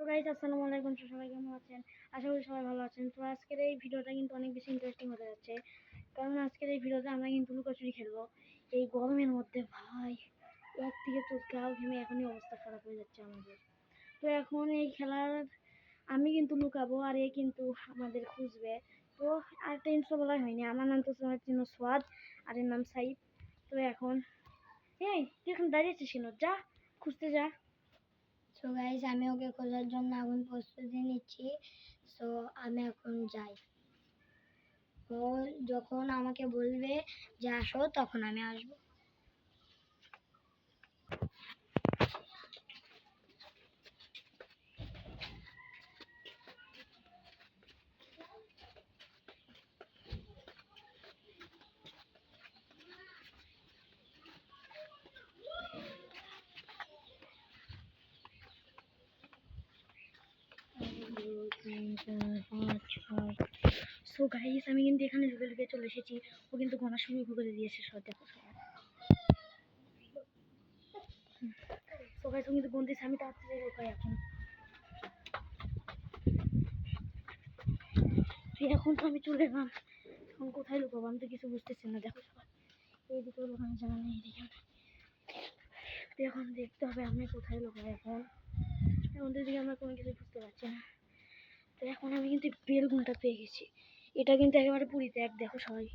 তো গাইজ আসসালামু আলাইকুম। সবাই কেমন আছেন? আশা করি সবাই ভালো আছেন। তো আজকের এই ভিডিওটা কিন্তু অনেক বেশি ইন্টারেস্টিং হতে যাচ্ছে। কারণ আজকের এই ভিডিওতে আমরা কিন্তু লুকোচুরি খেলব। এই গরমের মধ্যে ভাই, এক থেকে তো গাও ঘেমে এখনই অবস্থা খারাপ হয়ে যাচ্ছে আমাদের। তো এখন এই খেলার আমি কিন্তু লুকাবো আর এ কিন্তু আমাদের খুঁজবে। তো আরেকটা ইন্ট্রো বলাই হয়নি। আমার নাম তো চিনো সোয়াদ আর এর নাম সাইদ তো এখন, এই, তুই এখন দাঁড়িয়েছিস কেন? যা, খুঁজতে যা। সো গাইস আমি ওকে খোঁজার জন্য এখন প্রস্তুতি নিচ্ছি। সো আমি এখন যাই। ও যখন আমাকে বলবে যে আসো, তখন আমি আসব। সো গাইস আমি কিন্তু এখানে লুকে লুকে চলে এসেছি। ও কিন্তু গোনা শুরু করে দিয়েছে, সব দেখো। সো গাইস ও কিন্তু গুনতেছে আমি তাড়াতাড়ি লুকাই এখন। তো এখন তো আমি চলে এলাম। এখন কোথায় লুকাবো? আমি তো কিছু বুঝতেছি না, দেখো সবাই। এইদিকে জানা নেই, এইদিকে এখন দেখতে হবে আমি কোথায় লুকাই এখন। এখন তো এদিকে আমরা কোনো কিছু বুঝতে পারছি না। তো এখন আমি কিন্তু বেলগুনটা পেয়ে গেছি। এটা কিন্তু একেবারে পুরীতে এক দেখো সবাই।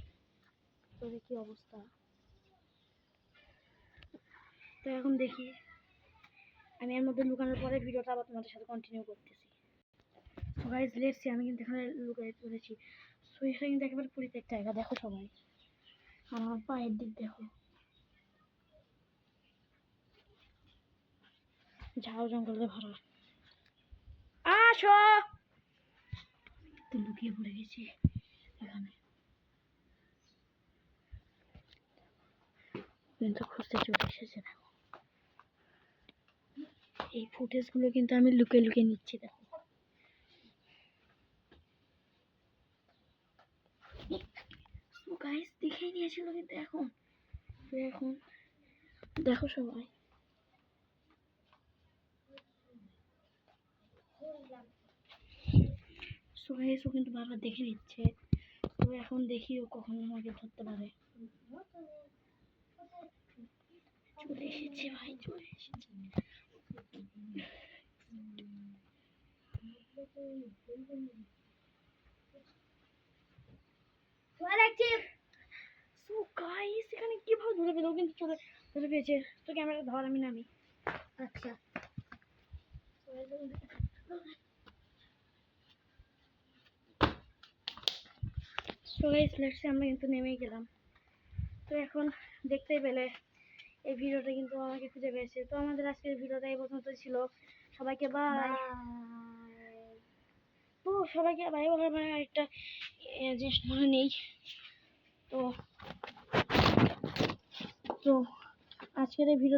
তোদের কি অবস্থা? তো এখন দেখি। আমি এর মধ্যে লুকানোর পরে ভিডিওটা আবার তোমাদের সাথে কন্টিনিউ করতেছি। গাইজ লেটসি আমি কিন্তু এখানে লুকাই চলেছি সো এটা কিন্তু একেবারে পুরীতে এক জায়গা, দেখো সবাই। আর আমার পায়ের দিক দেখো। ঝাউ জঙ্গলে ভরা আসো! তো লুকিয়ে পড়ে গেছে। এখানে। কিন্তু খুঁজতে চলে এসেছে, দেখো। এই ফুটেজগুলো কিন্তু আমি লুকিয়ে লুকিয়ে নিচ্ছি, দেখো। গাইস দেখেই নিয়েছিল কিন্তু এখন। এখন দেখো সবাই। গাইস ও কিন্তু বারবার দেখে নিচ্ছে। তো এখন দেখি ও কখন আমাকে ধরতে পারে। চলে এসেছে ভাই চলে এসেছে। সো গাইস এখানে কীভাবে ধরে পেল? কিন্তু চলে ধরে পেয়েছে। তো ক্যামেরা ধর আমি নামি। আচ্ছা। সো গাইস লেটস আমরা কিন্তু নেমেই গেলাম। তো এখন দেখতেই পেলে এই ভিডিওটা কিন্তু আমাকে খুঁজে পেয়েছে। তো আমাদের আজকের ভিডিওটা এই পর্যন্ত ছিল। সবাইকে বাই তো সবাইকে বাই বলার মানে আহ, জিনিস মনে নেই। তো তো আজকের এই ভিডিও